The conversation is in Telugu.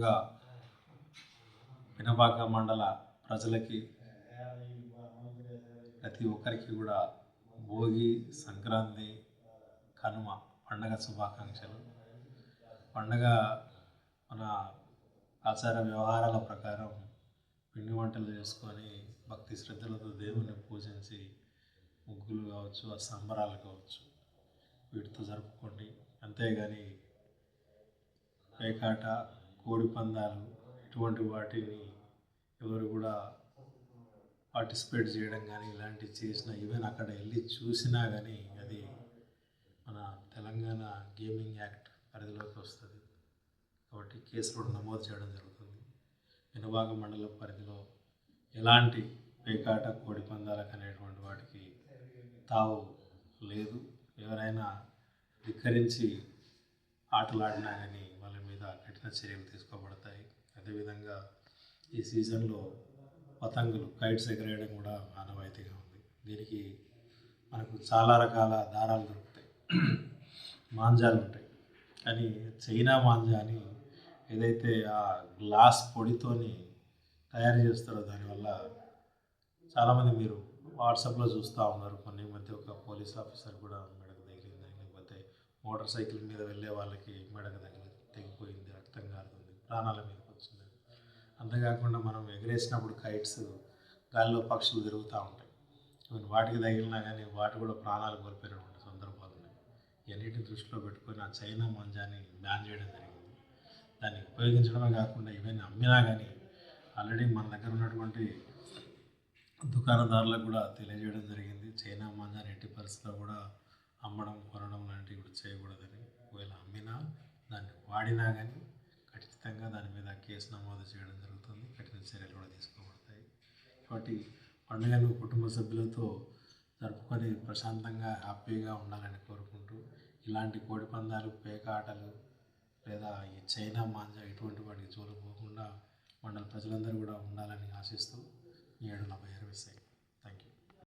ముందుగా పినపాక మండల ప్రజలకి ప్రతి ఒక్కరికి కూడా భోగి సంక్రాంతి కనుమ పండగ శుభాకాంక్షలు. పండగ మన ఆచార వ్యవహారాల ప్రకారం పిండి వంటలు చేసుకొని భక్తి శ్రద్ధలతో దేవుణ్ణి పూజించి ముగ్గులు కావచ్చు ఆ సంబరాలు కావచ్చు వీటితో జరుపుకోండి. అంతేగాని పేకాట కోడి పందాలు ఇటువంటి వాటిని ఎవరు కూడా పార్టిసిపేట్ చేయడం కానీ ఇలాంటివి చేసిన ఈవెన్ అక్కడ వెళ్ళి చూసినా కానీ అది మన తెలంగాణ గేమింగ్ యాక్ట్ పరిధిలోకి వస్తుంది. కాబట్టి కేసులు కూడా నమోదు చేయడం జరుగుతుంది. వినభాగ మండల పరిధిలో ఎలాంటి పేకాట కోడి పందాలకు అనేటువంటి వాటికి తావు లేదు. ఎవరైనా ధిక్కరించి ఆటలాడినా కానీ మీద కఠిన చర్యలు తీసుకోబడతాయి. అదేవిధంగా ఈ సీజన్లో పతంగులు కైట్స్ ఎగరేయడం కూడా ఆనవాయితీగా ఉంది. దీనికి మనకు చాలా రకాల దారాలు దొరుకుతాయి. మాంజాలు ఉంటాయి. కానీ చైనా మాంజా అని ఏదైతే ఆ గ్లాస్ పొడితోని తయారు చేస్తారో దానివల్ల చాలామంది మీరు వాట్సాప్లో చూస్తూ ఉన్నారు. కొన్ని మధ్య ఒక పోలీస్ ఆఫీసర్ కూడా మెడకు తగిలింది. లేకపోతే మోటార్ సైకిల్ మీద వెళ్ళే వాళ్ళకి మెడకు తగిలింది. ప్రాణాల మీదకి వచ్చింది. అంతేకాకుండా మనం ఎగరేసినప్పుడు కైట్స్ గాలిలో పక్షులు తిరుగుతూ ఉంటాయి. ఈవెన్ వాటికి తగిలినా కానీ వాటి కూడా ప్రాణాలు కోల్పోయినటువంటి సందర్భాలు ఉన్నాయి. ఇవన్నిటిని దృష్టిలో పెట్టుకొని ఆ చైనా మంజాన్ని బ్యాన్ చేయడం జరిగింది. దాన్ని ఉపయోగించడమే కాకుండా ఇవన్నీ అమ్మినా కానీ ఆల్రెడీ మన దగ్గర ఉన్నటువంటి దుకాణదారులకు కూడా తెలియజేయడం జరిగింది. చైనా మంజాన్ని ఎట్టి పరిస్థితిలో కూడా అమ్మడం కొనడం లాంటివి కూడా చేయకూడదని. ఒకవేళ అమ్మినా దాన్ని వాడినా కానీ ఖచ్చితంగా దాని మీద కేసు నమోదు చేయడం జరుగుతుంది. కఠిన చర్యలు కూడా తీసుకోబడతాయి. కాబట్టి పండుగను కుటుంబ సభ్యులతో జరుపుకొని ప్రశాంతంగా హ్యాపీగా ఉండాలని కోరుకుంటూ ఇలాంటి కోడి పందాలు పేక ఆటలు లేదా ఈ చైనా మాంజా ఇటువంటి వాటికి జోలికి పోకుండా మండల ప్రజలందరూ కూడా ఉండాలని ఆశిస్తూ ఏడు నలభై ఇరవై